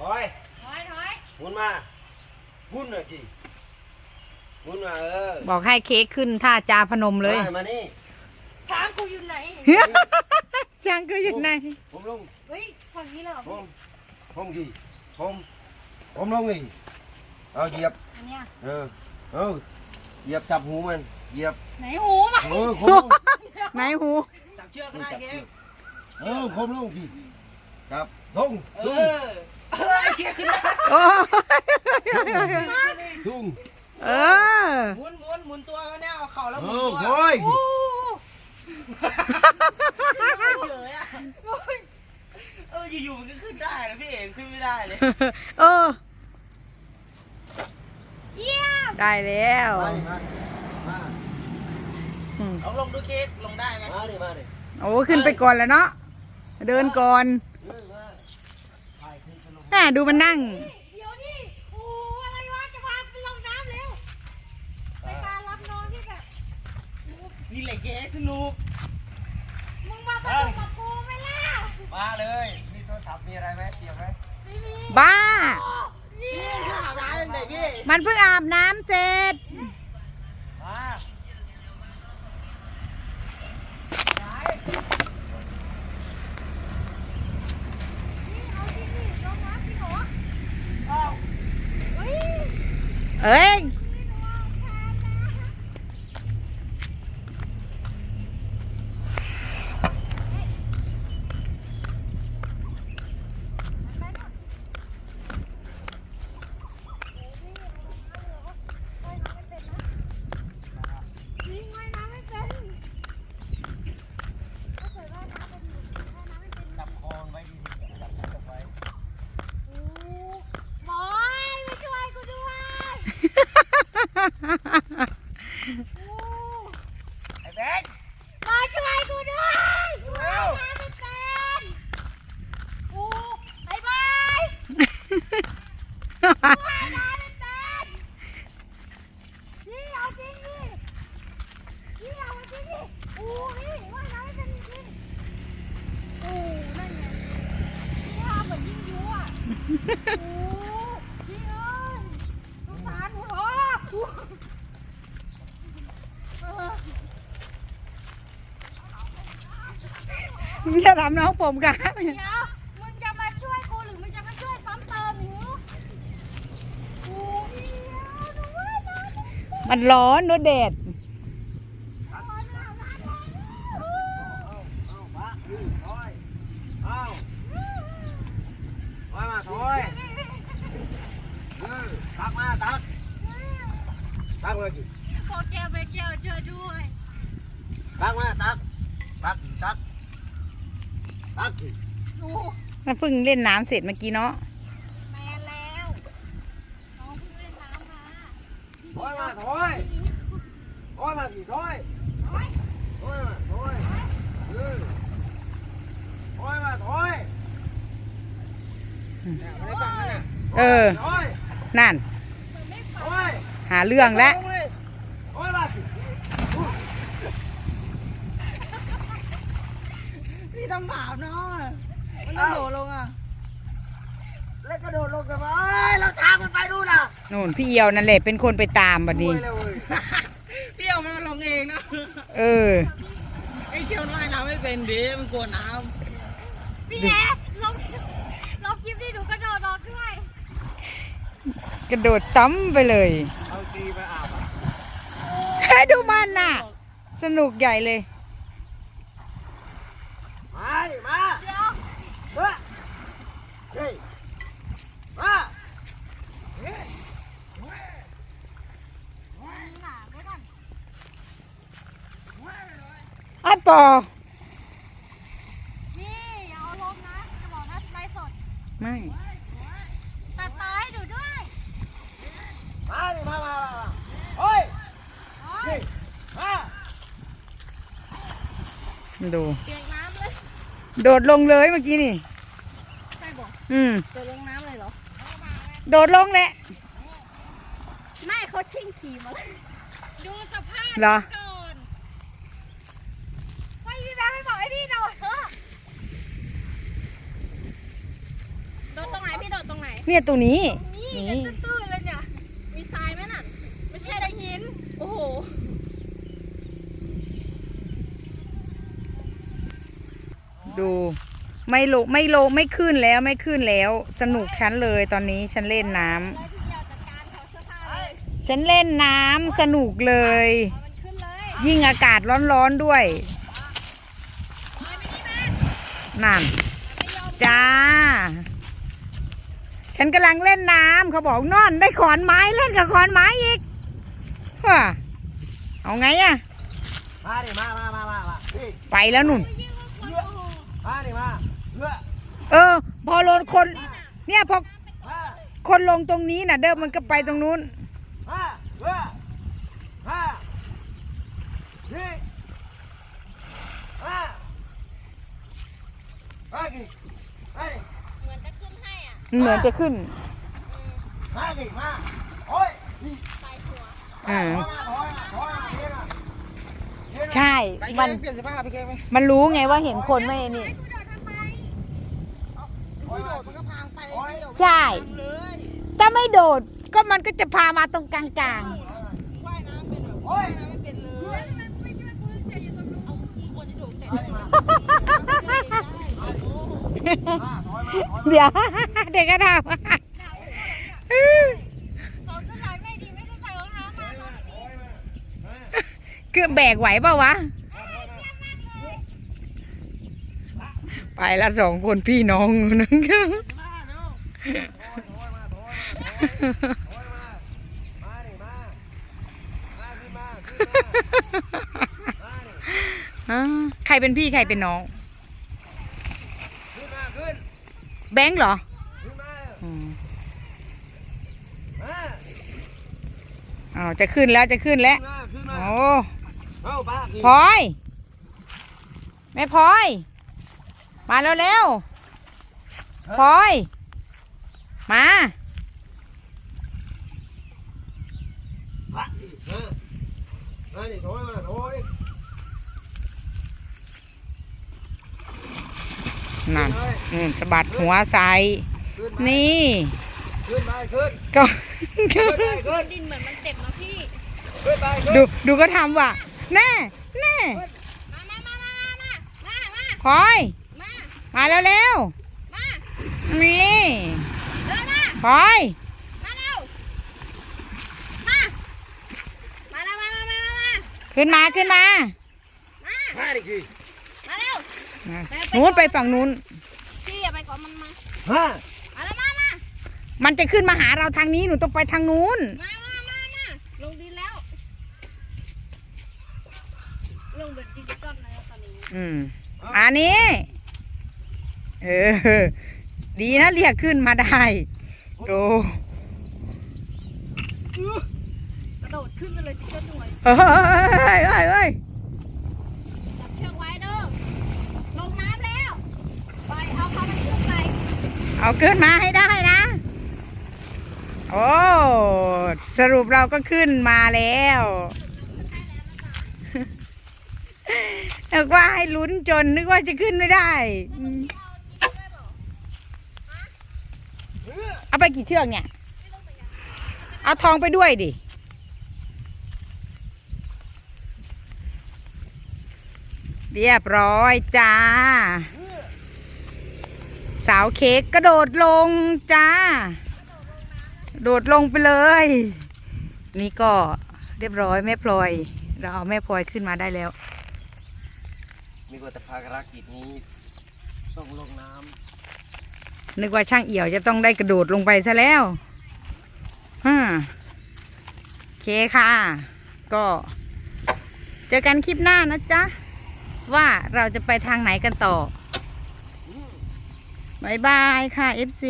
ถอยถอยถอยหมุนมาหมุนหน่อยจีหมุนมาเออบอกให้เค้กขึ้นท่าจาพนมเลย มามานี่ช้างกูอยู่ไหน ช่างก็อยู่ไหนผมลงเฮ้ยฝั่งนี้เลยเหรอผมผมกี่ผมผมลงนี่เอาเหยียบอันเนี้ยเออเออเหยียบจับหูมันเหยียบไหนหูมาเออคมไหนหูจับเชือกก็ได้เค้กเออคมลงกี่ครับลงเอสูงอ เออไอ้เค้กขึ้นได้โอ้สูงเออหมุนหมุนหมุนตัวเขาเนี่ยเอาเข่าแล้วหเอมุนอตัวคอยโอ้เฉยอะเอออยู่ๆมันก็ขึ้นได้นะพี่เอกขึ้นไม่ได้เลยเออเยี่ยมได้แล้วมาดิมามาอืมลองลงดูเค้กลงได้ไหมมาดิมาดิโอ้ขึ้นไปก่อนแล้วเนาะเดินก่อนเออมาถ่ายคลิปลงแหมดูมันนั่ง เดี๋ยวนี่โอ้อะไรวะ จะพาไปลงน้ำเร็วไปการรับน้องที่แบบนี่แหละเค้กสนุก มึงมาสนุกกับกูไหมล่ะมาเลย มีโทรศัพท์มีอะไรไหมเตรียมไหมไม่มีบ้า นี่พี่อาบน้ำยังไงพี่ มันเพิ่งอาบน้ำเสร็จ มา เอาที่นี่ลงน้ำพี่หนูเฮ้ย เอ้ย ยิงไว้น้ำไม่เป็นถ้าเกิดว่าน้ำเป็นอยู่ถ้าน้ำไม่เป็น จับคองไว้ดีๆจับจับไว้ โอ้บอยมาช่วยกูด้วยโอ้ ไอ้แบงค์ มาช่วยกูด้วยกูว่ายน้ำไม่เป็นโอ้ไอ้บอยกูว่ายน้ำไม่เป็นนี่เอาจริงดินี่เอาจริงดิโอ้นี่ว่ายน้ำไม่เป็นจริงๆโอ้นั่นไงนี่ทำเหมือนยิงยูอะ โอ้พี่เอ้ยสงสารหนูเหรอเออ อย่าทำน้องผมครับเดี๋ยวมึงจะมาช่วยกูหรือมึงจะมาช่วยซ้ำเติมหนูโอ้พี่เอ้ยหนูว่านะมันร้อนนเดดเอาเอามาอือถอยเอาถอยมาถอยเออตักมาตักตักมากี่พอแกไปเกี่ยวเจอด้วยตักมาตักตักตัก ตักสิโอ้มันเพิ่งเล่นน้ำเสร็จเมื่อกี้เนาะแมนแล้วน้องเพิ่งเล่นน้ำมาถอยมาถอยถอยมากี่ถอยถอยมาถอยเออถอยมาถอยไม่ได้ฟังนั่นน่ะเออถอยนั่นเหมือนไม่ถฟังอยหาเรื่องแล้ว ถอยมาสิ พี่ทำบาปเนาะมันต้องโดดลงอะ แล้วก็โดดลงกันมาเอ้ยเราช้างมันไปดู นน่ะนู่นพี่เอียวนั่นแหละเป็นคนไปตามบัดนี้รวยเลยเว้ยพี่เอามันมาลงเองนะเออ ไอ้เคียวว่ายน้ำไม่เป็นดิมันกลัวน้พี่แอ๊ะลงลงคลิปที่หนูกระโดดออกด้วยกระโดดตั้มไปเลยเอาตีไปอาบอะให้ดูมันน่ะ สนุกใหญ่เลย มาดิมา เดี๋ยว เฮ้ยเฮ้ยมา นี่หนาไว้ก่อน ไอ้ ปอ นี่อย่าเอาลงนะจะบอกนะไลฟ์สดไม่ ตัดต่อให้ดูด้วยมาดิมามามามาเฮ้ยโอ้ยนี่มาดู เปียกน้ำเลยโดดลงเลยเมื่อกี้นี่ ใช่บอกอืมจะลงน้ำเลยเหรอ โดดลงแหละ ไม่เขาชิงขี่มาเลยดูสภาพเหรอ ก่อนไม่พี่แบ๊ไม่บอกให้พี่หน่อยเถอะ โดดตรงไหนพี่โดดตรงไหน เนี่ยตรงนี้ นี่นี่กันตื้นๆเลยเนี่ย มีทรายไหมน่ะ ไม่ใช่แต่หิน โอ้โห ดูไม่ลงไม่ลงไม่ขึ้นแล้วไม่ขึ้นแล้ว สนุกฉันเลยตอนนี้ฉันเล่นน้ำเลยทีเดียวจัดการถอดเสื้อผ้าเลยฉันเล่นน้ำสนุกเลยเอามันขึ้นเลย ยิ่งอากาศร้อนๆด้วยเอาไปนี่มานั่นไม่ยอมจ้า ฉันกำลังเล่นน้ำเขาบอกนอนได้ขอนไม้เล่นกับขอนไม้อีกว้าเอาไงอะมาดิมามามามามาพี่ไปแล้วนุ่นยิ่งกว่าคนโอ้โหมาดิมาเลือเออ พอลงคน เนี่ยพอมาคนลงตรงนี้น่ะ เดิมมันก็ไปตรงนู้น มาเลือมาพี่มามาดิมาดิ เหมือนจะขึ้นให้อะ เหมือนจะขึ้นมาดิมาโอ้ยใส่หัวอ่าถอยมาถอยมาถอยมาเย็นอะเย็นอะใช่ไปมันเปลี่ยนเสื้อผ้าพี่แกไหมมันรู้ไงว่าเห็นคนไม่นี่ให้กูโดดทำไมโอ้ยมันก็พังไปใช่ ถ้าไม่โดดก็มันก็จะพามาตรงกลางโอ้ยแล้วทำไมกูไม่ช่วยกูจะอยู่ตรงนู้นมาถอยมาถอยๆ เดี๋ยวเด็กก็ทำสองขึ้นหลังไม่ดีไม่ได้ใส่รองเท้ามาตอนนี้คือแบกไหวเปล่าวะ ไปละสองคนพี่น้องนั่นก็มาเร็วถอยมาถอยมาถอยมามาดิมามาขึ้นใครเป็นพี่ใครเป็นน้อง ขึ้นมาขึ้น แบงค์เหรอขึ้นมาอืมมาอ้าวจะขึ้นแล้วจะขึ้นแล้วขึ้นมาขึ้นมาโอ้เข้าป้าพลอย แม่พลอย มาเร็วๆพลอย มามาดิมามาดิถอยมาถอย นั่นอืมสะบัดหัวใส่ขึ้นมานี่ขึ้นไปขึ้นก็ขึ้นไปขึ้นดินเหมือนมันเจ็บนะพี่ขึ้นไปขึ้นดูดูก็ทำว่ะแน่แน่มามามามามามามาพลอยมามาเร็วมาๆนี่เดินมาพลอยมาเร็วมามาแล้วมามามามาขึ้นมาขึ้นมามามาดิกี่มาเร็ว นู้นไปฝั่งนู้น พี่อย่าไปก่อนมันมามามาแล้วมามามันจะขึ้นมาหาเราทางนี้หนูต้องไปทางนู้น มามามามาลงดินแล้ว ลงแบบดิจิตอลแล้วตอนนี้อืมอันนี้ เออ ดีนะเรียกขึ้นมาได้ดูกระโดดขึ้นไปเลยสิเจ้าหน่วยเฮ้ยเฮ้ยเฮ้ยเฮ้ย จับเชือกไว้เด้อ ลงน้ำแล้ว ไปเอาเขาไปเชือกไป เอาขึ้นมาให้ได้นะ โอ้ สรุปเราก็ขึ้นมาแล้วนึกว่าให้ลุ้นจนนึกว่าจะขึ้นไม่ได้ เอาไปกี่เชือกเนี่ย เอาทองไปด้วยดิ เรียบร้อยจ้า สาวเค้กกระโดดลงจ้า โดดลงไปเลย นี่ก็เรียบร้อยแม่พลอย เราเอาแม่พลอยขึ้นมาได้แล้วนี่ก็จะภารกิจนี้ ต้องลงน้นึกว่าช่างเอี่ยวจะต้องได้กระโดดลงไปซะแล้วฮ่าโอเคค่ะ ก็ เจอกันคลิปหน้านะจ๊ะ ว่าเราจะไปทางไหนกันต่อำ บายบายค่ะ FC